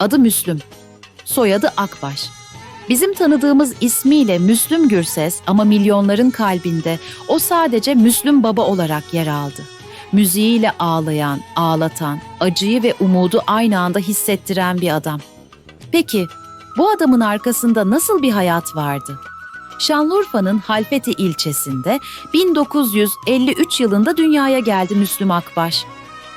Adı Müslüm. Soyadı Akbaş. Bizim tanıdığımız ismiyle Müslüm Gürses ama milyonların kalbinde o sadece Müslüm Baba olarak yer aldı. Müziğiyle ağlayan, ağlatan, acıyı ve umudu aynı anda hissettiren bir adam. Peki bu adamın arkasında nasıl bir hayat vardı? Şanlıurfa'nın Halfeti ilçesinde 1953 yılında dünyaya geldi Müslüm Akbaş.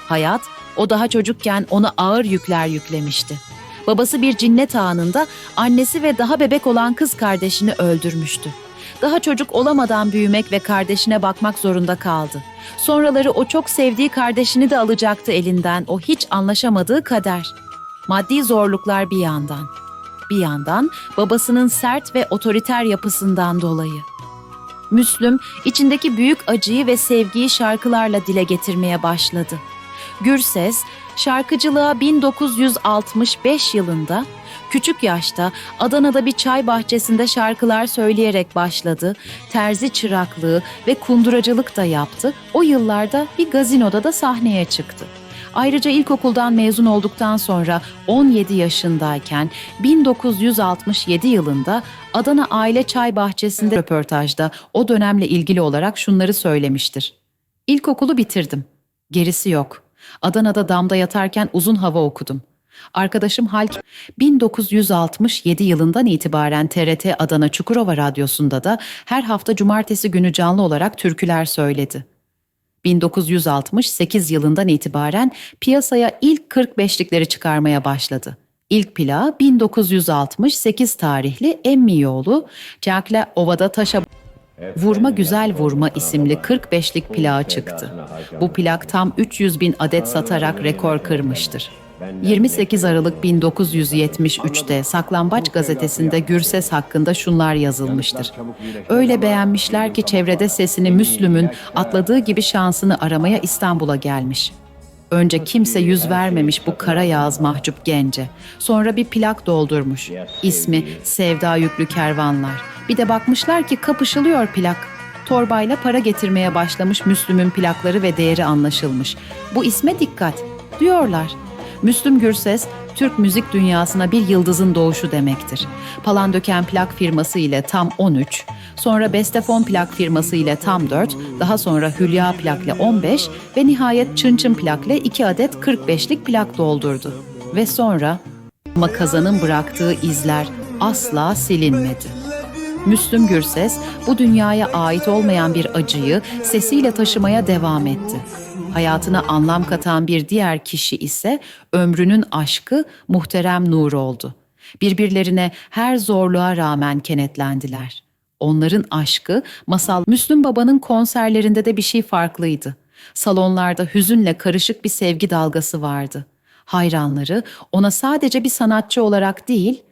Hayat o daha çocukken ona ağır yükler yüklemişti. Babası bir cinnet anında annesi ve daha bebek olan kız kardeşini öldürmüştü. Daha çocuk olamadan büyümek ve kardeşine bakmak zorunda kaldı. Sonraları o çok sevdiği kardeşini de alacaktı elinden o hiç anlaşamadığı kader. Maddi zorluklar bir yandan. Bir yandan babasının sert ve otoriter yapısından dolayı. Müslüm içindeki büyük acıyı ve sevgiyi şarkılarla dile getirmeye başladı. Gürses, şarkıcılığa 1965 yılında küçük yaşta Adana'da bir çay bahçesinde şarkılar söyleyerek başladı. Terzi çıraklığı ve kunduracılık da yaptı. O yıllarda bir gazinoda da sahneye çıktı. Ayrıca ilkokuldan mezun olduktan sonra 17 yaşındayken 1967 yılında Adana Aile Çay Bahçesi'nde röportajda o dönemle ilgili olarak şunları söylemiştir. İlkokulu bitirdim. Gerisi yok. Adana'da damda yatarken uzun hava okudum. Arkadaşım Halk 1967 yılından itibaren TRT Adana Çukurova Radyosu'nda da her hafta cumartesi günü canlı olarak türküler söyledi. 1968 yılından itibaren piyasaya ilk 45'likleri çıkarmaya başladı. İlk plağı 1968 tarihli Emmi Yolu, Cakle Ovada Taşa Vurma Güzel Vurma isimli 45'lik plağı çıktı. Bu plak tam 300 bin adet satarak rekor kırmıştır. 28 Aralık 1973'te Saklambaç gazetesinde Gürses hakkında şunlar yazılmıştır. Öyle beğenmişler ki çevrede sesini Müslüm'ün atladığı gibi şansını aramaya İstanbul'a gelmiş. Önce kimse yüz vermemiş bu kara yağız mahcup gence. Sonra bir plak doldurmuş. İsmi Sevda Yüklü Kervanlar. Bir de bakmışlar ki kapışılıyor plak. Torbayla para getirmeye başlamış Müslüm'ün plakları ve değeri anlaşılmış. Bu isme dikkat diyorlar. Müslüm Gürses, Türk müzik dünyasına bir yıldızın doğuşu demektir. Palandöken plak firması ile tam 13, sonra Bestefon plak firması ile tam 4, daha sonra Hülya plak ile 15 ve nihayet Çınçın plak ile 2 adet 45'lik plak doldurdu. Ve sonra ama bıraktığı izler asla silinmedi. Müslüm Gürses bu dünyaya ait olmayan bir acıyı sesiyle taşımaya devam etti. Hayatına anlam katan bir diğer kişi ise ömrünün aşkı Muhterem Nur oldu. Birbirlerine her zorluğa rağmen kenetlendiler. Onların aşkı masal Müslüm Baba'nın konserlerinde de bir şey farklıydı. Salonlarda hüzünle karışık bir sevgi dalgası vardı. Hayranları ona sadece bir sanatçı olarak değil,